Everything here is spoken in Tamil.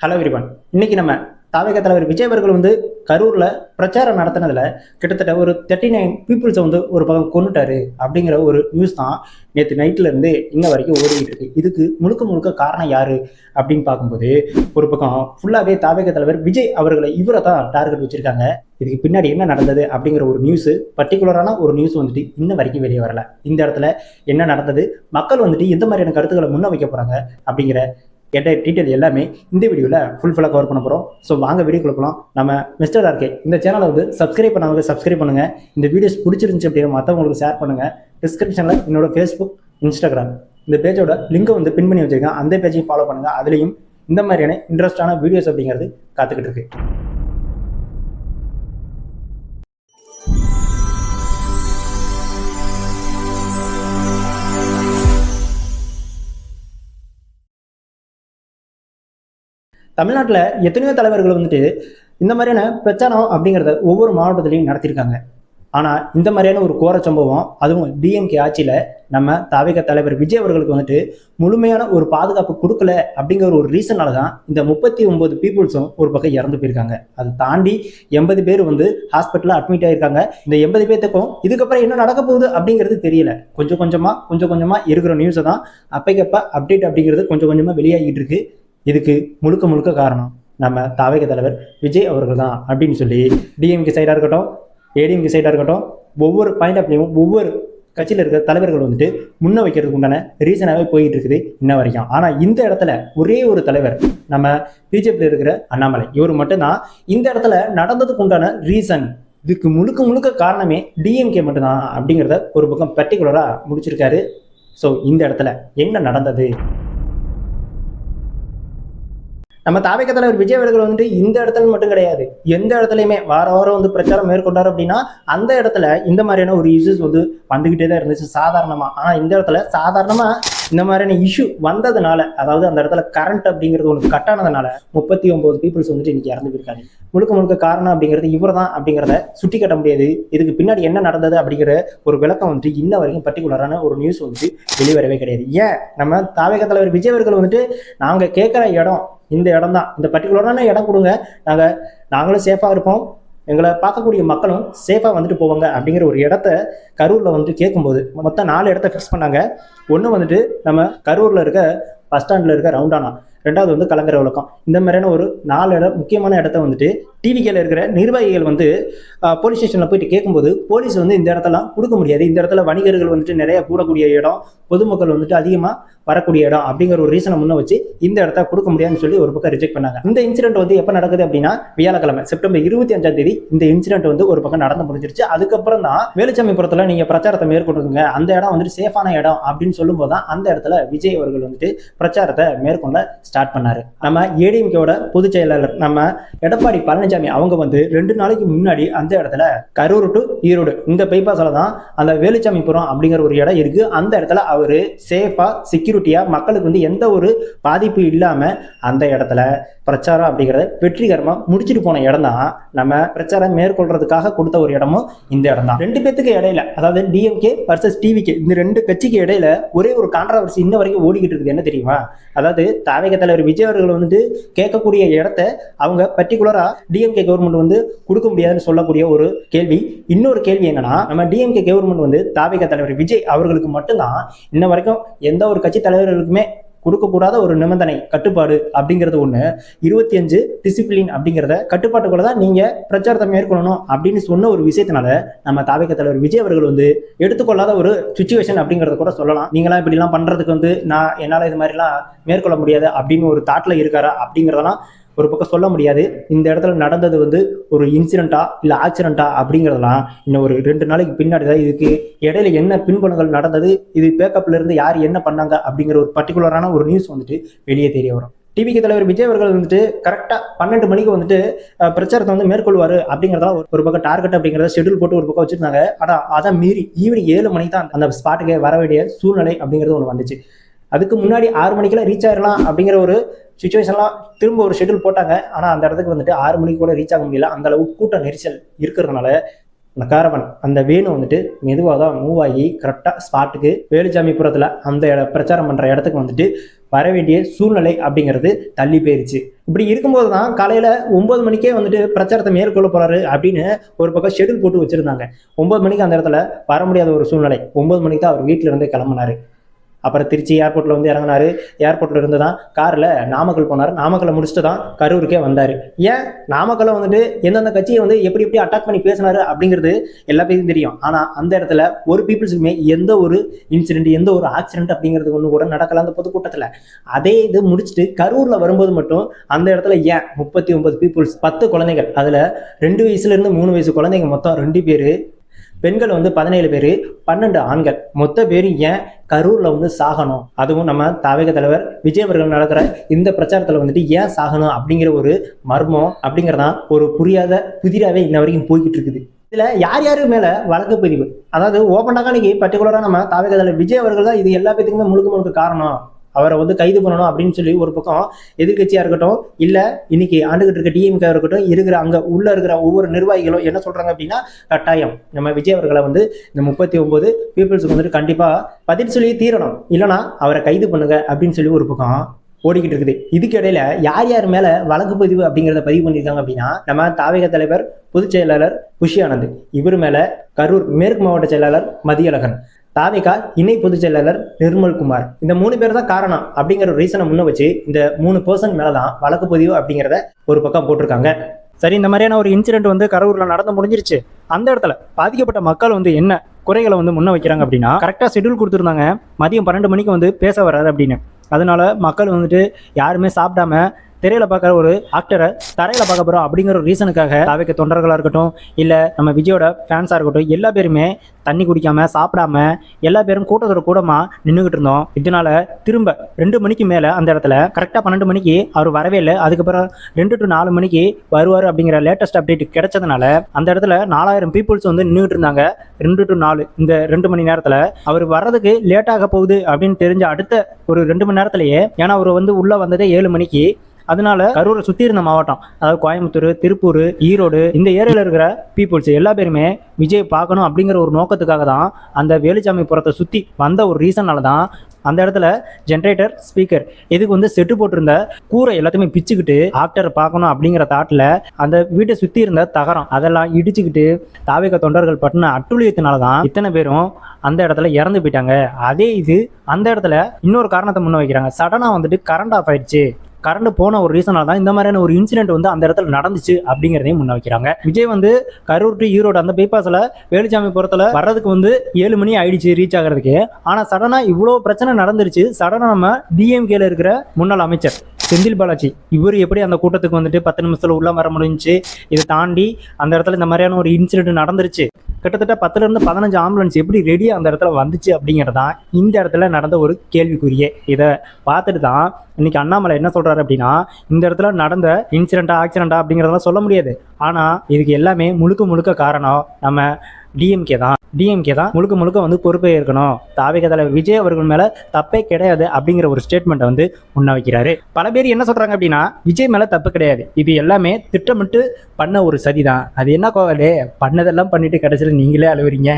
ஹலோ விரிவான் இன்னைக்கு நம்ம தாவேக தலைவர் விஜய் அவர்கள் வந்து கரூர்ல பிரச்சாரம் நடத்தினதுல கிட்டத்தட்ட ஒரு தேர்ட்டி நைன் பீப்புள்ஸை வந்து ஒரு பக்கம் கொண்டுட்டாரு அப்படிங்கிற ஒரு நியூஸ் தான் நேற்று நைட்ல இருந்து இன்ன வரைக்கும் ஓடிக்கிட்டு இருக்கு. இதுக்கு முழுக்க முழுக்க காரணம் யாரு அப்படின்னு பார்க்கும்போது ஒரு பக்கம் ஃபுல்லாவே தாவேக தலைவர் விஜய் அவர்களை இவரை தான் டார்கெட் வச்சிருக்காங்க. இதுக்கு பின்னாடி என்ன நடந்தது அப்படிங்கிற ஒரு நியூஸ் பர்டிகுலரான ஒரு நியூஸ் வந்துட்டு இன்ன வரைக்கும் வெளியே வரல. இந்த இடத்துல என்ன நடந்தது? மக்கள் வந்துட்டு எந்த மாதிரியான கருத்துக்களை முன்ன வைக்க போறாங்க அப்படிங்கிற கேட்ட டீட்டெயில் எல்லாமே இந்த வீடியோவில் ஃபுல் ஃபுல்லாக கவர் பண்ண போகிறோம் ஸோ வாங்க வீடியோ கொடுக்கலாம். நம்ம மிஸ்டர் ஆர்கே இந்த சேனலை வந்து சப்ஸ்கிரைப் பண்ணாங்க சப்ஸ்கிரைப் பண்ணுங்கள் இந்த வீடியோஸ் பிடிச்சிருந்துச்சு அப்படின்னா மற்றவங்களுக்கு ஷேர் பண்ணுங்கள் டிஸ்கிரிப்ஷனில் என்னோட ஃபேஸ்புக் இன்ஸ்டாகிராம் இந்த பேஜோட லிங்கை வந்து பின் பண்ணி வச்சுருக்கேன். அந்த பேஜையும் ஃபாலோ பண்ணுங்கள் அதுலேயும் இந்த மாதிரியான இன்ட்ரெஸ்டான வீடியோஸ் அப்படிங்கிறது காத்துக்கிட்டு இருக்கு. தமிழ்நாட்டில் எத்தனையோ தலைவர்கள் வந்துட்டு இந்த மாதிரியான பிரச்சாரம் அப்படிங்கிறத ஒவ்வொரு மாவட்டத்திலையும் நடத்தியிருக்காங்க ஆனால் இந்த மாதிரியான ஒரு கோர சம்பவம் அதுவும் டிஎம்கே ஆட்சியில் நம்ம தாவேக தலைவர் விஜய் அவர்களுக்கு வந்துட்டு முழுமையான ஒரு பாதுகாப்பு கொடுக்கல அப்படிங்கிற ஒரு ரீசனால தான் இந்த முப்பத்தி ஒன்பது பீப்புள்ஸும் ஒரு பக்கம் இறந்து போயிருக்காங்க. அதை தாண்டி எண்பது பேர் வந்து ஹாஸ்பிட்டலில் அட்மிட் ஆயிருக்காங்க. இந்த எண்பது பேர்த்துக்கும் இதுக்கப்புறம் என்ன நடக்க போகுது அப்படிங்கிறது தெரியல. கொஞ்சம் கொஞ்சமாக கொஞ்சம் கொஞ்சமாக இருக்கிற நியூஸை தான் அப்பைக்கப்ப அப்டேட் அப்படிங்கிறது கொஞ்சம் கொஞ்சமாக வெளியாகிட்டு இருக்கு. இதுக்கு முழுக்க முழுக்க காரணம் நம்ம தாவேக தலைவர் விஜய் அவர்கள் தான் அப்படின்னு சொல்லி டிஎம்கே சைடாக இருக்கட்டும் ஏடிஎம்கே சைடாக இருக்கட்டும் ஒவ்வொரு பாயிண்ட் ஆஃப்லையும் ஒவ்வொரு கட்சியில் இருக்கிற தலைவர்கள் வந்துட்டு முன்ன வைக்கிறதுக்கு உண்டான ரீசனாகவே போயிட்டு இருக்குது இன்ன வரைக்கும். ஆனால் இந்த இடத்துல ஒரே ஒரு தலைவர் நம்ம பிஜேபியில் இருக்கிற அண்ணாமலை. இவர் மட்டும்தான் இந்த இடத்துல நடந்ததுக்கு உண்டான ரீசன் இதுக்கு முழுக்க முழுக்க காரணமே டிஎம்கே மட்டும்தான் அப்படிங்கிறத ஒரு பக்கம் பர்டிகுலராக முடிச்சிருக்காரு. ஸோ இந்த இடத்துல என்ன நடந்தது? நம்ம தாவேக்க தலைவர் விஜய் அவர்கள் வந்துட்டு இந்த இடத்துல மட்டும் கிடையாது. எந்த இடத்துலையுமே வார வாரம் வந்து பிரச்சாரம் மேற்கொண்டார் அப்படின்னா அந்த இடத்துல இந்த மாதிரியான ஒரு இஷ்யூஸ் வந்து வந்துகிட்டே தான் இருந்துச்சு சாதாரணமா. ஆனா இந்த இடத்துல சாதாரணமா இந்த மாதிரியான இஷ்யூ வந்ததுனால அதாவது அந்த இடத்துல கரண்ட் அப்படிங்கிறது ஒன்று கட் ஆனதுனால முப்பத்தி ஒன்பது பீப்புள்ஸ் வந்துட்டு இன்னைக்கு இறந்து போயிருக்காங்க. முழுக்க முழுக்க காரணம் அப்படிங்கிறது இவர் தான் அப்படிங்கிறத சுட்டி கட்ட முடியாது. இதுக்கு பின்னாடி என்ன நடந்தது அப்படிங்கிற ஒரு விளக்கம் வந்துட்டு இன்ன வரைக்கும் பர்டிகுலரான ஒரு நியூஸ் வந்துட்டு வெளிவரவே கிடையாது. ஏன்? நம்ம தாவேக தலைவர் விஜய் அவர்கள் வந்துட்டு நாங்கள் கேட்குற இடம் இந்த இடம் தான் இந்த பர்டிகுலரான இடம் கொடுங்க. நாங்கள் நாங்களும் சேஃபாக இருப்போம். எங்களை பார்க்கக்கூடிய மக்களும் சேஃபாக வந்துட்டு போவாங்க அப்படிங்கிற ஒரு இடத்த கரூரில் வந்துட்டு கேட்கும்போது மொத்தம் நாலு இடத்த ஃபிக்ஸ் பண்ணாங்க. ஒன்று வந்துட்டு நம்ம கரூரில் இருக்க பஸ் ஸ்டாண்டில் இருக்க ரவுண்டானா ரெண்டாவது வந்து கலங்கர விளக்கம் இந்த மாதிரியான ஒரு நாலு இடம் முக்கியமான இடத்த வந்துட்டு டிவிக்கில் இருக்கிற நிர்வாகிகள் வந்து போலீஸ் ஸ்டேஷனில் போயிட்டு கேட்கும்போது போலீஸ் வந்து இந்த இடத்தெல்லாம் கொடுக்க முடியாது. இந்த இடத்துல வணிகர்கள் வந்துட்டு நிறைய கூடக்கூடிய இடம் பொதுமக்கள் வந்துட்டு அதிகமாக வரக்கூடிய இடம் அப்படிங்கிற ஒரு ரீசனை முன்ன வச்சு இந்த இடத்த கொடுக்க முடியாதுன்னு சொல்லி ஒரு பக்கம் ரிஜெக்ட் பண்ணாங்க. இந்த இன்சிடென்ட் வந்து எப்போ நடக்குது அப்படின்னா வியாழக்கிழமை செப்டம்பர் இருபத்தி அஞ்சாம் தேதி இந்த இன்சிடென்ட் வந்து ஒரு பக்கம் நடந்து முடிஞ்சிருச்சு. அதுக்கப்புறம் தான் வேலுச்சாமிபுரத்தில் நீங்கள் பிரச்சாரத்தை மேற்கொண்டுங்க அந்த இடம் வந்துட்டு சேஃபான இடம் அப்படின்னு சொல்லும்போது தான் அந்த இடத்துல விஜய் அவர்கள் வந்துட்டு பிரச்சாரத்தை மேற்கொள்ள ஸ்டார்ட் பண்ணார். நம்ம ஏடிஎம்கேவோட பொதுச் செயலாளர் நம்ம எடப்பாடி பழனிசாமி அவங்க வந்து ரெண்டு நாளைக்கு முன்னாடி அந்த இடத்துல கரூர் டு ஈரோடு இந்த பைபாஸில் தான் அந்த வேலுச்சாமிபுரம் அப்படிங்கிற ஒரு இடம் இருக்கு. அந்த இடத்துல அவரு சேஃபா செக்யூரிட்டியா மக்களுக்கு வந்து எந்த ஒரு பாதிப்பு இல்லாம அந்த இடத்துல பிரச்சாரம் அப்படிங்கிறத வெற்றிகரமா முடிச்சுட்டு போன இடம் தான் நம்ம பிரச்சாரம் மேற்கொள்றதுக்காக கொடுத்த ஒரு இடமும் இந்த இடம் தான். ரெண்டு பேத்துக்கு இடையில அதாவது டிஎம்கே வர்சஸ் டிவிகே இந்த ரெண்டு கட்சிக்கு இடையில ஒரே ஒரு கான்ட்ரவர்சி இன்ன வரைக்கும் ஓடிக்கிட்டு இருக்குது. என்ன தெரியுமா? அதாவது தாவேக தலைவர் விஜய் அவர்கள் வந்து கேட்கக்கூடிய இடத்த அவங்க பர்டிகுலரா டிஎம்கே கவர்மெண்ட் வந்து கொடுக்க முடியாதுன்னு சொல்லக்கூடிய ஒரு கேள்வி. இன்னொரு கேள்வி என்னன்னா நம்ம டிஎம்கே கவர்மெண்ட் வந்து தாவேக தலைவர் விஜய் அவர்களுக்கு மட்டும்தான் இன்ன வரைக்கும் எந்த ஒரு கட்சி தலைவர்களுக்குமே கொடுக்கக்கூடாத ஒரு நிபந்தனை கட்டுப்பாடு அப்படிங்கிறது ஒன்று இருபத்தி அஞ்சு டிசிப்ளின் அப்படிங்கிறத கட்டுப்பாட்டுக்குள்ள தான் நீங்கள் பிரச்சாரத்தை மேற்கொள்ளணும் அப்படின்னு சொன்ன ஒரு விஷயத்தினால நம்ம தாவிக தலைவர் விஜய் அவர்கள் வந்து எடுத்துக்கொள்ளாத ஒரு சுச்சுவேஷன் அப்படிங்கிறத கூட சொல்லலாம். நீங்களாம் இப்படிலாம் பண்ணுறதுக்கு வந்து நான் என்னால் இது மாதிரிலாம் மேற்கொள்ள முடியாது அப்படின்னு ஒரு தாட்டில் இருக்காரா அப்படிங்கிறதெல்லாம் ஒரு பக்கம் சொல்ல முடியாது. இந்த இடத்துல நடந்தது வந்து ஒரு இன்சிடென்ட்டா இல்லை ஆக்சிடென்ட்டா அப்படிங்கிறதெல்லாம் இன்னும் ஒரு ரெண்டு நாளைக்கு பின்னாடி தான் இதுக்கு இடையில என்ன பின்புலங்கள் நடந்தது இது பேக்கப்ல இருந்து யார் என்ன பண்ணாங்க அப்படிங்கிற ஒரு பர்டிகுலரான ஒரு நியூஸ் வந்துட்டு வெளியே தெரிய வரும். டிவிக்கு தலைவர் விஜய் அவர்கள் வந்துட்டு கரெக்டாக பன்னெண்டு மணிக்கு வந்துட்டு பிரச்சாரத்தை வந்து மேற்கொள்வார் அப்படிங்கிறதா ஒரு- ஒரு பக்கம் டார்கெட் அப்படிங்கிறத ஷெட்யூல் போட்டு ஒரு பக்கம் வச்சிருந்தாங்க. ஆனால் அதை மீறி ஈவினிங் ஏழு மணிக்கு தான் அந்த ஸ்பாட்டுக்கு வர வேண்டிய சூழ்நிலை அப்படிங்கிறது ஒன்று வந்துச்சு. அதுக்கு முன்னாடி ஆறு மணிக்கெல்லாம் ரீச் ஆயிடலாம் அப்படிங்கிற ஒரு சுச்சுவேஷன்லாம் திரும்ப ஒரு ஷெட்யூல் போட்டாங்க. ஆனால் அந்த இடத்துக்கு வந்துட்டு ஆறு மணிக்கு கூட ரீச் ஆக முடியல. அந்த அளவுக்கு கூட்ட நெரிசல் இருக்கிறதுனால அந்த காரவன் அந்த வேணு வந்துட்டு மெதுவாக தான் மூவ் ஆகி கரெக்டாக ஸ்பாட்டுக்கு வேலுச்சாமிபுரத்தில் அந்த பிரச்சாரம் பண்ணுற இடத்துக்கு வந்துட்டு வர வேண்டிய சூழ்நிலை அப்படிங்கிறது தள்ளி போயிருச்சு. இப்படி இருக்கும்போது தான் காலையில் ஒம்பது மணிக்கே வந்துட்டு பிரச்சாரத்தை மேற்கொள்ள போகிறாரு அப்படின்னு ஒரு பக்கம் ஷெடியூல் போட்டு வச்சுருந்தாங்க. ஒம்பது மணிக்கு அந்த இடத்துல வர முடியாத ஒரு சூழ்நிலை. ஒம்பது மணிக்கு தான் அவர் வீட்டிலேருந்தே கிளம்புனாரு. அப்புறம் திருச்சி ஏர்போர்ட்டில் வந்து இறங்கினார். ஏர்போர்ட்டில் இருந்து தான் காரில் நாமக்கல் போனார். நாமக்கலை முடிச்சுட்டு தான் கரூருக்கே வந்தார். ஏன்? நாமக்கலை வந்துட்டு எந்தெந்த கட்சியை வந்து எப்படி எப்படி அட்டாக் பண்ணி பேசினாரு அப்படிங்கிறது எல்லா பேருக்கும் தெரியும். ஆனால் அந்த இடத்துல ஒரு பீப்புள்ஸுக்குமே எந்த ஒரு இன்சிடென்ட் எந்த ஒரு ஆக்சிடென்ட் அப்படிங்கிறது ஒன்று கூட நடக்கல அந்த பொதுக்கூட்டத்தில். அதே இது முடிச்சுட்டு கரூரில் வரும்போது மட்டும் அந்த இடத்துல ஏன் முப்பத்தி ஒன்பது பீப்புள்ஸ் பத்து குழந்தைகள் அதில் ரெண்டு வயசுலேருந்து மூணு வயசு குழந்தைங்க மொத்தம் ரெண்டு பேர் பெண்கள் வந்து பதினேழு பேர் பன்னெண்டு ஆண்கள். மொத்த பேர் ஏன் கரூரில் வந்து சாகணும்? அதுவும் நம்ம தாவக தலைவர் விஜய் அவர்கள் நடக்கிற இந்த பிரச்சாரத்தில் வந்துட்டு ஏன் சாகணும் அப்படிங்கிற ஒரு மர்மம் அப்படிங்கிறதான் ஒரு புரியாத புதிராகவே இன்ன வரைக்கும் போய்கிட்டு இருக்குது. இதில் யார் யாரு மேலே வழக்கு பதிவு? அதாவது ஓப்பனாக இன்னைக்கு பர்டிகுலராக நம்ம தாவக தலைவர் விஜய் அவர்கள் தான் இது எல்லா பேத்துக்குமே முழுக்க முழுக்க காரணம். அவரை வந்து கைது பண்ணணும் அப்படின்னு சொல்லி ஒரு பக்கம் எதிர்கட்சியா இருக்கட்டும் இல்ல இன்னைக்கு ஆண்டுகிட்டு இருக்க டிஎம்கே இருக்கட்டும் இருக்கிற அங்க உள்ள இருக்கிற ஒவ்வொரு நிர்வாகிகளும் என்ன சொல்றாங்க அப்படின்னா கட்டாயம் நம்ம விஜய் அவர்களை வந்து இந்த முப்பத்தி ஒன்பது பீப்புள்ஸுக்கு வந்துட்டு கண்டிப்பா பதில் சொல்லி தீரணும். இல்லைன்னா அவரை கைது பண்ணுங்க அப்படின்னு சொல்லி ஒரு பக்கம் ஓடிக்கிட்டு இருக்குது. இதுக்கு இடையில யார் யார் மேல வழக்கு பதிவு அப்படிங்கிறத பதிவு பண்ணியிருக்காங்க அப்படின்னா நம்ம தாவக தலைவர் பொதுச் செயலாளர் புஷி ஆனந்த் இவர் மேல கரூர் மேற்கு மாவட்ட செயலாளர் மதியழகன். தாவேகா இணை பொதுச் செயலாளர் நிர்மல்குமார் இந்த மூணு பேர் தான் காரணம் அப்படிங்கிற ஒரு ரீசனை முன்ன வச்சு இந்த மூணு பர்சன் மேலதான் வழக்கு பதிவு அப்படிங்கிறத ஒரு பக்கம் போட்டிருக்காங்க. சரி இந்த மாதிரியான ஒரு இன்சிடென்ட் வந்து கரூர்ல நடந்து முடிஞ்சிருச்சு. அந்த இடத்துல பாதிக்கப்பட்ட மக்கள் வந்து என்ன குறைகளை வந்து முன்ன வைக்கிறாங்க அப்படின்னா கரெக்டாக ஷெடியூல் கொடுத்துருந்தாங்க. மதியம் பன்னெண்டு மணிக்கு வந்து பேச வர்றாரு அப்படின்னு. அதனால மக்கள் வந்துட்டு யாருமே சாப்பிடாம திரையில பார்க்குற ஒரு ஆக்டரை தரையில பார்க்க போறோம் அப்படிங்கிற ஒரு ரீசனுக்காக தாவைக்க தொண்டர்களாக இருக்கட்டும் இல்லை நம்ம விஜயோட ஃபேன்ஸாக இருக்கட்டும் எல்லா பேருமே தண்ணி குடிக்காம சாப்பிடாம எல்லா பேரும் கூட்டத்தோட கூடமா நின்றுகிட்டு இருந்தோம். இதனால திரும்ப ரெண்டு மணிக்கு மேலே அந்த இடத்துல கரெக்டாக பன்னெண்டு மணிக்கு அவர் வரவே இல்லை. அதுக்கப்புறம் ரெண்டு டு நாலு மணிக்கு வருவார் அப்படிங்கிற லேட்டஸ்ட் அப்டேட் கிடைச்சதுனால அந்த இடத்துல நாலாயிரம் பீப்புள்ஸ் வந்து நின்றுட்டு இருந்தாங்க. ரெண்டு டு நாலு இந்த ரெண்டு மணி நேரத்தில் அவர் வர்றதுக்கு லேட் ஆக போகுது அப்படின்னு தெரிஞ்ச அடுத்த ஒரு ரெண்டு மணி நேரத்திலேயே ஏன்னா அவர் வந்து உள்ளே வந்ததே ஏழு மணிக்கு அதனால கரூரை சுற்றி இருந்த மாவட்டம் அதாவது கோயம்புத்தூர் திருப்பூர் ஈரோடு இந்த ஏரியாவில் இருக்கிற பீப்புள்ஸ் எல்லா பேருமே விஜய் பார்க்கணும் அப்படிங்கிற ஒரு நோக்கத்துக்காக தான் அந்த வேலுச்சாமிபுரத்தை சுற்றி வந்த ஒரு ரீசனால தான் அந்த இடத்துல ஜென்ரேட்டர் ஸ்பீக்கர் இதுக்கு வந்து செட்டு போட்டிருந்த கூரை எல்லாத்தையுமே பிச்சுக்கிட்டு ஆக்டரை பார்க்கணும் அப்படிங்கிற தாட்டில் அந்த வீட்டை சுற்றி இருந்த தகரம் அதெல்லாம் இடிச்சுக்கிட்டு தாவேக தொண்டர்கள் பட்டின அட்டுழியத்தினால தான் இத்தனை பேரும் அந்த இடத்துல இறந்து போயிட்டாங்க. அதே இது அந்த இடத்துல இன்னொரு காரணத்தை முன்ன வைக்கிறாங்க சடனாக வந்துட்டு கரண்ட் ஆஃப் ஆயிடுச்சு. கரண்ட் போன ஒரு ரீசனால தான் இந்த மாதிரியான ஒரு இன்சிடென்ட் வந்து அந்த இடத்துல நடந்துச்சு அப்படிங்கிறதையும் முன்ன வைக்கிறாங்க விஜய் வந்து கரூர் டு ஈரோடு அந்த பைபாஸில் வேலுச்சாமி புறத்தில் வர்றதுக்கு வந்து ஏழு மணி ஆயிடுச்சு ரீச் ஆகிறதுக்கு. ஆனால் சடனாக இவ்வளோ பிரச்சனை நடந்துருச்சு. சடனாக நம்ம டிஎம்கேல இருக்கிற முன்னாள் அமைச்சர் செந்தில் பாலாஜி. இவர் எப்படி அந்த கூட்டத்துக்கு வந்துட்டு பத்து நிமிஷத்தில் உள்ளே வர முடிஞ்சுச்சு? இதை தாண்டி அந்த இடத்துல இந்த மாதிரியான ஒரு இன்சிடென்ட் நடந்துருச்சு. கிட்டத்தட்ட பத்துலேருந்து பதினஞ்சு ஆம்புலன்ஸ் எப்படி ரெடியாக அந்த இடத்துல வந்துச்சு அப்படிங்கிறதான் இந்த இடத்துல நடந்த ஒரு கேள்விக்குரிய இதை பார்த்துட்டு தான் இன்னைக்கு அண்ணாமலை என்ன சொல்கிறாரு அப்படின்னா இந்த இடத்துல நடந்த இன்சிடென்ட்டா ஆக்சிடெண்ட்டா அப்படிங்கிறதெல்லாம் சொல்ல முடியாது. ஆனால் இதுக்கு எல்லாமே முழுக்க முழுக்க காரணம் நம்ம டிஎம்கே தான். டிஎம்கே தான் முழுக்க முழுக்க வந்து பொறுப்பே இருக்கணும் தாவிக தலைவர் விஜய் அவர்கள் மேல தப்பே கிடையாது அப்படிங்கிற ஒரு ஸ்டேட்மெண்ட்டை வந்து முன்ன வைக்கிறாரு பல பேர் என்ன சொல்றாங்க அப்படின்னா விஜய் மேல தப்பு கிடையாது. இது எல்லாமே திட்டமிட்டு பண்ண ஒரு சதி தான். அது என்ன கோவலே? பண்ணதெல்லாம் பண்ணிட்டு கடைசியில் நீங்களே அழுவுறீங்க.